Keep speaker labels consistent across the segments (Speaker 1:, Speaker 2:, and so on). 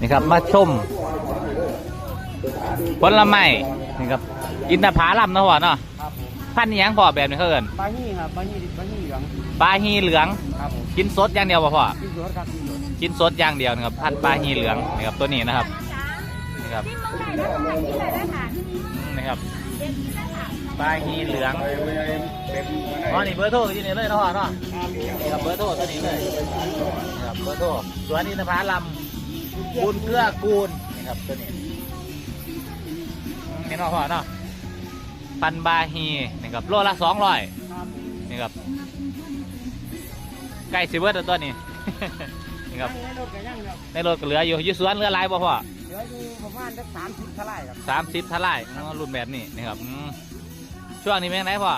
Speaker 1: นี่ครับมาชมผลไม้นี่ครับอินทผลัมเนาะพ่อเนาะ
Speaker 2: ครับผม
Speaker 1: พันธุ์อิหยังพ่อแบบนี้เขาเอิน
Speaker 2: ปลาหี่ครับปลาหี่ปลาหี่เหลือง
Speaker 1: ปลาฮีเหลือง
Speaker 2: ครับผม
Speaker 1: กินสดอย่างเดียวป่ะพ่อ
Speaker 2: กินสดครับกินสด
Speaker 1: กินสดอย่างเดียวนะครับพันธุ์ปลาฮีเหลืองนี่ครับตัวนี้นะครับนี่ครับอืมนี่ครับปลาฮีเหลือง อ๋อนี่เบอร์โทรอยู่นี่เลยเนาะพ่อเนาะนี่ครับเบอร์โทรตัวนี้เลยนี่ครับเบอร์โทรสวนอินทผลัมบุญเกื้อกูลนี่ครับตัวนี้อืมนี่เนาะพ่อเนาะปันบาฮีนี่ครับโลละสองร้อย
Speaker 2: ครับ
Speaker 1: นี่ครับใกล้สิเบิร์ดแล้วตัวนี้นี่ครับ
Speaker 2: ในรถก็ยังครับ
Speaker 1: ในรถก็เหลืออยู่อยูสวนเหลือหลายบ่พ่อ
Speaker 2: เหลืออยู่ประมาณสักสามสิบเท่าไหร่ครับ
Speaker 1: สามสิบทลายอ๋อรุ่นแบบนี้นี่ครับอืมช่วงนี้เป็นไงพ่อ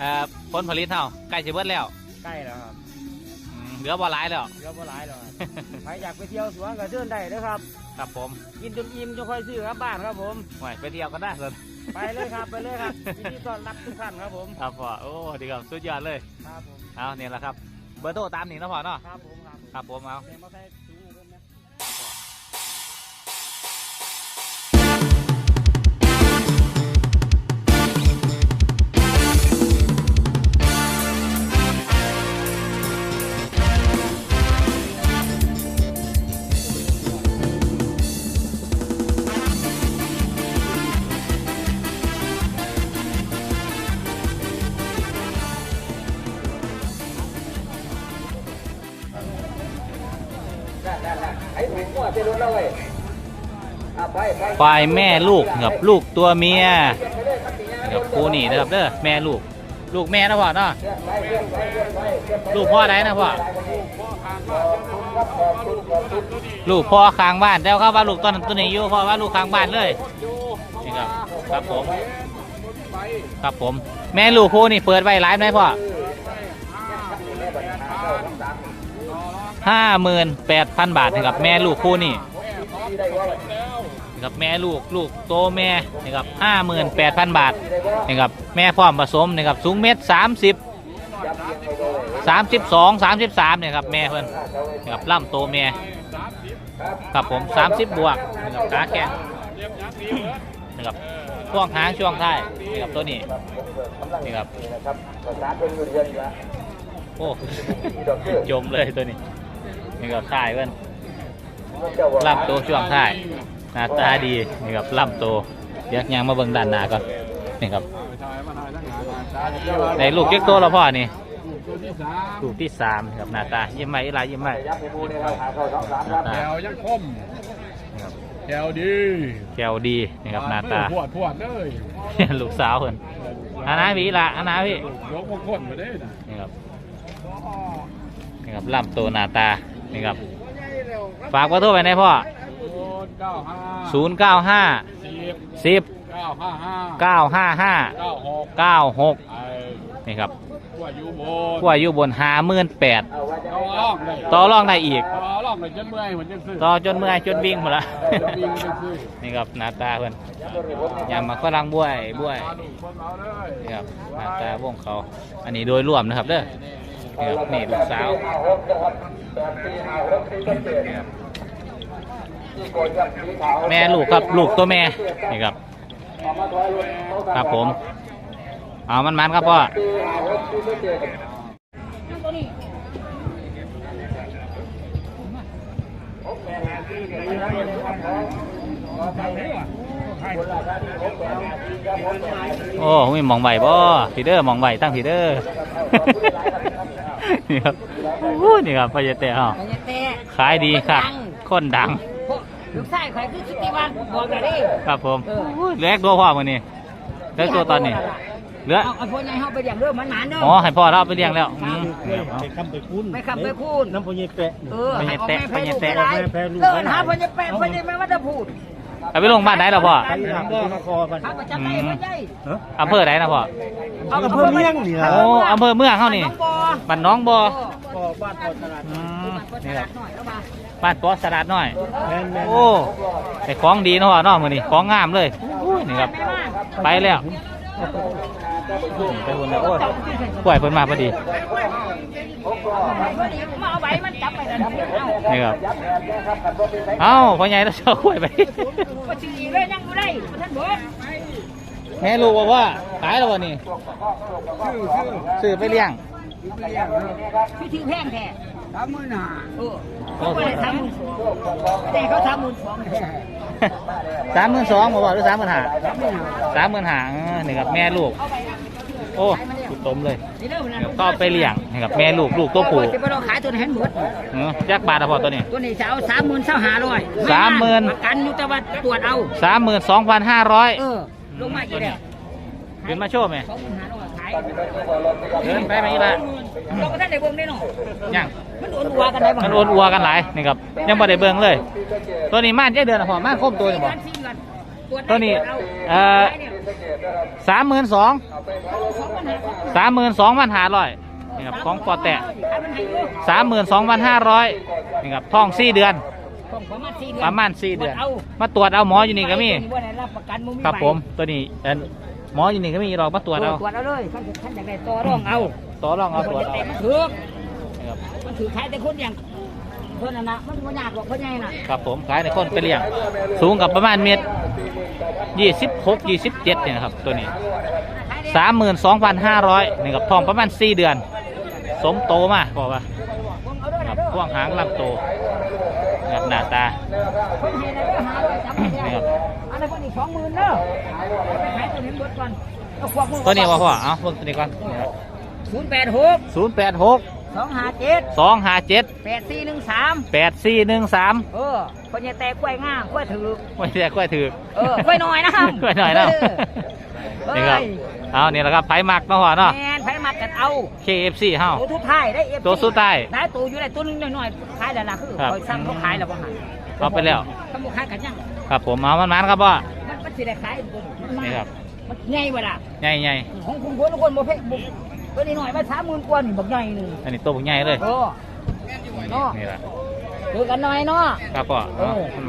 Speaker 1: เอ่อผลผลิตเท่าใกล้สิเบิร์ดแล้ว
Speaker 2: ใกล้แล้วครับ
Speaker 1: อืมเหลือบ่หลายแล้ว
Speaker 2: เหลือบ่หลายแล้วครับ ใครอยากไปเที่ยวสวนก็เดินได้เด้อครับ
Speaker 1: ครับผม
Speaker 2: กินจนอิ่มจนค่อยซื้อกลับบ้านครับผม
Speaker 1: ไหวไปเที่ยวก็ได้เลย
Speaker 2: ไปเลยครับไปเลยครับยินดีต้อนรับทุกท่านครับผม
Speaker 1: ครับพ่อโอ้ดีครับสุดยอดเลย
Speaker 2: ครับผม
Speaker 1: เอาเนี่ยแหละครับเบอร์โทรตามนี้เนาะพ่อเนาะ
Speaker 2: ครับผมครับ
Speaker 1: ครับผมเอา
Speaker 2: เต็มมาใส่ถุงให้เพิ่นนะ
Speaker 1: ค วายแม่ลูกครับลูกตัวเมียครับคู่นี่นะครับเด้อแม่ลูก ลูกแม่นะพ่อเนาะลูกพ่อไหนนะพ่อลูกพ่อค้างบ้านแล้วครับว่าลูกต้นตัวนี้อยู่พ่อว่าลูกค้างบ้านเลยนี่ครับครับผม ครับผม แม่ลูกคู่นี่เปิดไว้ไลฟ์ไหมพ่อ ห้าหมื่นแปดพันบาทนะครับแม่ลูกคู่นี่นะครับแม่ลูกลูกโตแม่นะครับห้าหมื่นแปดพันบาทนะครับแม่พร้อมผสมนะครับสูงเมตรสามสิบสามสิบสองสามสิบสามเนี่ยครับแม่เพิ่อนนะครับล่ำโตแม่ครับผมสามสิบบวกนะครับขาแข็งนะครับช่วงหางช่วงท้ายนะครับตัวนี้นี่ครับโอ้จมเลยตัวนี้ นี่ครับท้ายเพิ่นล่ำโตช่วงท้ายหน้าตาดีนี่ครับล่ำโตเดี๋ยวยังมาเบิ่งด้านหน้าก่อนนี่ครับในลูกเก็กโตแล้วพ่อนี่ลูกที่สามครับหน้าตายิ้มไหมอีหลายยิ้มไหมหน้าตา
Speaker 3: แถวยังคม
Speaker 1: นี่ครับ
Speaker 3: แถวดี
Speaker 1: แก้วดีนี่ครับหน้าตา
Speaker 3: พวดพวดเลย
Speaker 1: ลูกสาวเพิ่นอานาพี่ละอานาพี่
Speaker 3: ยกพวกคนมาได้นะ
Speaker 1: นี่ครับนี่ครับล่ำโตหน้าตา นี่ครับ ฝากเบอร์โทรไปไหนพ่อ
Speaker 3: เก้าห้า
Speaker 1: ศูนย์เก้าห้า
Speaker 3: สิบ
Speaker 1: สิบ
Speaker 3: เก้าห้าห้า
Speaker 1: เก้าห้าห้า
Speaker 3: เก้าหก
Speaker 1: เก้าหก
Speaker 3: ไอ้
Speaker 1: นี่ครับ
Speaker 3: พวกอยู่บน
Speaker 1: ผู้อายุบนหาหมื่นแปด
Speaker 3: เอาล่องเลย
Speaker 1: ต่อรองได้อีก
Speaker 3: เอาล่องเลยจนเมื่อยเหมือนจังซื้อ
Speaker 1: ต่อจนเมื่อยจนวิ่งหมดละ
Speaker 3: วิ่งจังซื้อ
Speaker 1: นี่ครับหน้าตาเพื่อนยามมาฝรั่งบ้วยบ้วย
Speaker 3: มาดูคนเอาเลย
Speaker 1: นี่ครับหน้าตาวงเขา อันนี้โดยรวมนะครับเด้อนี่ ครับนี่ลูกสาวนี่ครับแม่ลูกครับลูกตัวแม่นี่ครับ ครับผม เอามันมันครับพ่อโอ้มีหมองใบบ่พีเดอร์มองใบตั้งพีเดอร์ นี่ครับอู้นี่ครับพญาเตะเฮา
Speaker 4: มันจะเตะ
Speaker 1: ขายดีครับคนดัง
Speaker 4: พวกลูกชายข่อยคือสุติวันบอกหน่อยดิ
Speaker 1: ครับผม
Speaker 4: เออ
Speaker 1: อู้เหลือตัวพ่อมือนี่เหลือตัวตอนนี้เหลือ
Speaker 4: เอาเอาพวกยังเข้าไปอย่างเรื่องมันหมานเด้อ
Speaker 1: อ๋อให้พ่อเราไปเลี้ยงแล้วอืม
Speaker 2: ไปคำไปคุ้น
Speaker 4: ไม่ขับไม่พูด
Speaker 2: น้ำพญแปะ
Speaker 4: เออ
Speaker 1: พญาเตะ
Speaker 4: ให้ออกแม่
Speaker 1: พญาเตะ
Speaker 4: ให้ลูกไปได้เลิกหาพญาแปะพญาแม่ว่าจะพูด
Speaker 1: เอาไปลงบ้านไหนล่ะพ่อ
Speaker 2: ไปหลังบ่อนครมัน
Speaker 4: เขาก็จำได้พญา
Speaker 1: อำเภอไหนนะพ่อ
Speaker 2: เอาอำเภอเมียงนี่ล่ะ
Speaker 1: โอ้อำเภอเมืองเฮานี่
Speaker 4: น้องบอ
Speaker 1: บ้านน้องบ่
Speaker 2: ก็บ้านพอตลาด
Speaker 1: อืม
Speaker 4: มัน
Speaker 1: นี่
Speaker 4: ฉ
Speaker 1: ค
Speaker 4: ลา
Speaker 1: รับ
Speaker 4: ดหน่อยเอามา
Speaker 1: บ้านปอสลัดน้อย
Speaker 2: แม่นแม่น
Speaker 1: โอ้ไอ้ของดีเนาะเนาะมื้อนี้ของงามเลยอุ้ยนี่ครับ ไปแล้วนี่ไปคนแล้วโอ้ยป่วยเพิ่นมาพอดี
Speaker 4: มาเอาใบมันจับไปแล้วเดี๋ยวเอา
Speaker 1: นี่ครับเอ้าพ่อใหญ่เราเช่าคุยไป
Speaker 4: ก็จริงๆเลยยังบ่ได้ท่านบอก
Speaker 1: แม่ลูกบอกว่าขายแล้ววันนี้ซื้อไปเลี้ยง
Speaker 4: พี่ถือแพงแท้
Speaker 2: สามหมื่นห้า
Speaker 4: เออเขาไม่ได้ทำมูลสองแต่เขาทำมูลสองแท้
Speaker 1: สามหมื่นสองบอกว่าหรือสามหมื่นห้า
Speaker 2: สามหมื่นห้า
Speaker 1: สามหมื่นห้าเออนี่ครับแม่ลูก
Speaker 4: เอาไปนะ
Speaker 1: โอ้ สุดตมเลย
Speaker 4: นี่เริ่มนะ
Speaker 1: ก็เอาไปเลี้ยงนี่ครับแม่ลูกลูกตัวผู้
Speaker 4: จะไปเราขายตัวไหนเห็นหมด
Speaker 1: เออจักบาทอะพอตัวนี้
Speaker 4: ตัวนี้จะเอาสามหมื่นเท่าหาร้อย
Speaker 1: สามหมื่น
Speaker 4: ประกันอยู่แต่ว่าตรวจเอา
Speaker 1: สามหมื่นสองพันห้าร้อย
Speaker 4: เออลงมาอีกแล้ว
Speaker 1: ขึ้นมาโชว์ไหม
Speaker 4: สองหมื่นห้าร้อยขาย
Speaker 1: เดินไปไหมอีละ
Speaker 4: เราก็ได้ในวงได้เนาะ
Speaker 1: ยัง
Speaker 4: มันโอนวัวกันได้บ้าง
Speaker 1: มันโอนอัวกันหลายนี่ครับยังบ่ได้เบิ่งเลย ตัวนี้ม่านเจ๊เดือนอะพอม่านครบตัวนี่บ่ตัวนี้เอ่อสามหมื่นสอง สามหมื่นสองพันห้าร้อยนี่ครับของปอแตะสามหมื่นสองพันห้าร้อยนี่ครับท้องสี่เดือน
Speaker 4: ประมาณสี่เดือน
Speaker 1: ประมาณสี่เดือน
Speaker 4: เอา
Speaker 1: มาตรวจเอาหมออยู่นี่ก็มี
Speaker 4: บ่ได้รับประกันบ่มี
Speaker 1: ครับ
Speaker 4: ใผ
Speaker 1: มตัวนี้เอิ่นหมออยู่นี่ก็มีเรามาตรวจเอา
Speaker 4: ตรวจเอาเลยท่านท่านอยากได้ต่อรองเอา
Speaker 1: ต่อรองเอาตรวจเอา
Speaker 4: มันถือ
Speaker 1: นี่ครับ
Speaker 4: มันถือขายแต่คนอย่าง เพิ่นน่ะนะมันบ่ยากหรอกเพิ่นใหญ่น่ะ
Speaker 1: ครับผมขายในคนไปเลี้ยง สูงกับประมาณเมตรยี่สิบหกยี่สิบเจ็ดเนี่ยนะครับตัวนี้สามหมื่นสองพันห้าร้อยนี่ครับทองประมาณสี่เดือน สมโตมากบอกว่าครับพ่วงหางลำโตนะครับหน้าตา
Speaker 4: เพิ่นให้ได้เด้อหาเลยจับไป
Speaker 1: นี่ครับ
Speaker 4: อันนั้นเพิ่นอีก20,000เด้อเอาไปขายตัวนี้เบิดก่อนเอาควักมือ
Speaker 1: ตัวนี้ว่าพ่อเอาเบิ่งตัวนี้ก่อน
Speaker 4: 086
Speaker 1: ศูนย์แปดหก
Speaker 4: 257
Speaker 1: สองห้าเจ็ด
Speaker 4: 8413
Speaker 1: แปดสี่หนึ่งสาม
Speaker 4: เออเพิ่นจะแตกกล้วยง่างกล้วยถือ
Speaker 1: ไม่ใช่กล้วยถือ
Speaker 4: เออกล้วยน้อยนะ
Speaker 1: กล้วยหน่อยนะ
Speaker 4: เออ
Speaker 1: นี่ครับ
Speaker 4: เอ้ย
Speaker 1: เอานี่แหละครับไผ่มักเนาะพ่อเนาะ
Speaker 4: แมนไผมักกันเอา
Speaker 1: KFC เฮา
Speaker 4: ตัวทุกท้ายได้เอฟ
Speaker 1: ตัวสุดท้าย
Speaker 4: ได้ตัวอยู่ได้ตัวนึงน้อยๆขายแล้วล่ะคือ
Speaker 1: ครับ
Speaker 4: คอยสั่งเขาขายแล้วบ่หัน
Speaker 1: เอาไปแล้ว
Speaker 4: เขาบ่ขายกันยัง
Speaker 1: ครับผมเอามันมันครับพ่อ
Speaker 4: มันมันสิได้ขายตัวมันมา
Speaker 1: นี่ครับ
Speaker 4: มันใหญ่เวล่ะ
Speaker 1: ใหญ่ใหญ่
Speaker 4: ของคุณคนทุกคนบ่เพ่บ่ ตัวนี้หน่อยมา30,000กว่านี่บักใหญ่หนึง
Speaker 1: อันนี้ตัวใหญ่เลย
Speaker 4: เออเนาะ
Speaker 1: นี่แหละ
Speaker 4: ดูกันหน่อยเนาะ
Speaker 1: ครับพ่อ
Speaker 4: เออ
Speaker 1: เอามันมา